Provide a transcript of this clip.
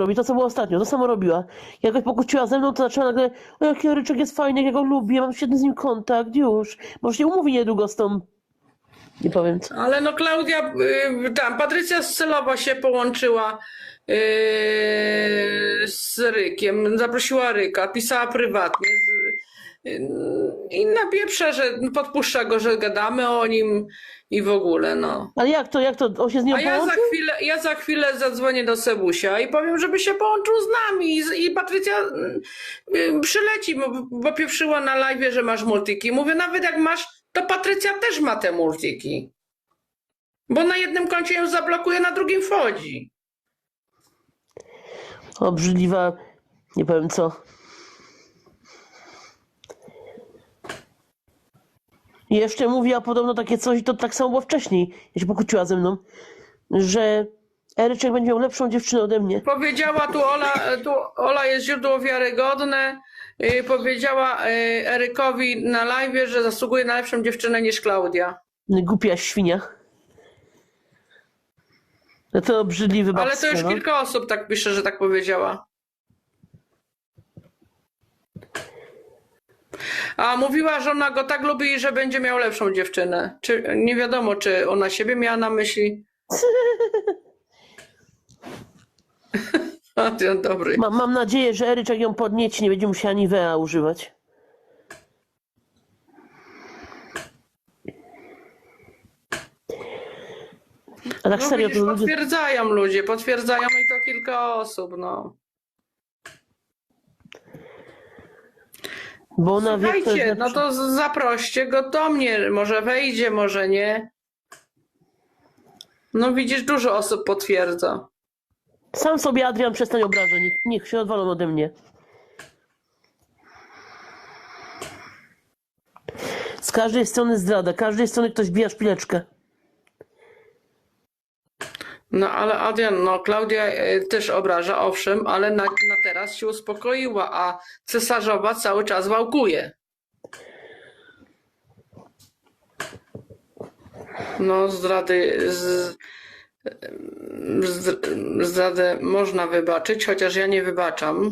robi, to co było ostatnio, to samo robiła. Jakoś pokłóciła ze mną, to zaczęła nagle, o jaki Eryczek jest fajny, jak ja go lubię, mam świetny z nim kontakt, już. Może się umówi niedługo z tą... Nie powiem co. Ale no Klaudia, y, tam Patrycja Scelowa się połączyła y, z Rykiem, zaprosiła Ryka, pisała prywatnie i napieprza, że podpuszcza go, że gadamy o nim i w ogóle, no. Ale jak to, jak to, on się z nią A ja za chwilę, ja za chwilę zadzwonię do Sebusia i powiem, żeby się połączył z nami i, i Patrycja y, y, przyleci, bo, bo pieprzyła na live, że masz multiki. Mówię, nawet jak masz, to Patrycja też ma te multiki. Bo na jednym koncie ją zablokuje, na drugim wchodzi. Obrzydliwa, nie powiem co. I jeszcze mówiła podobno takie coś, to tak samo było wcześniej, jak się pokłóciła ze mną, że Eryczek będzie miał lepszą dziewczynę ode mnie. Powiedziała tu Ola, tu Ola jest źródło wiarygodne. y, Powiedziała y, Erykowi na live, że zasługuje na lepszą dziewczynę niż Klaudia. Głupia świnia. No to obrzydliwy Ale to już no. kilka osób tak pisze, że tak powiedziała. A mówiła, że ona go tak lubi, że będzie miał lepszą dziewczynę. Czy, nie wiadomo, czy ona siebie miała na myśli. A, ty, dobry. Mam, mam nadzieję, że Eryczek ją podnieci, nie będzie musiała Nivea używać. A tak No serio, widzisz, to ludzie... potwierdzają ludzie, potwierdzają i to kilka osób, no. Bo ona wie, Słuchajcie, no to z- zaproście go do mnie. Może wejdzie, może nie. No widzisz, dużo osób potwierdza. Sam sobie Adrian przestań obrażać, niech, niech się odwalą ode mnie. Z każdej strony zdrada, z każdej strony ktoś bija szpileczkę. No ale Adrian, no Klaudia e, też obraża, owszem, ale na, na teraz się uspokoiła, a cesarzowa cały czas wałkuje. No zdrady, z, z, zdradę można wybaczyć, chociaż ja nie wybaczam.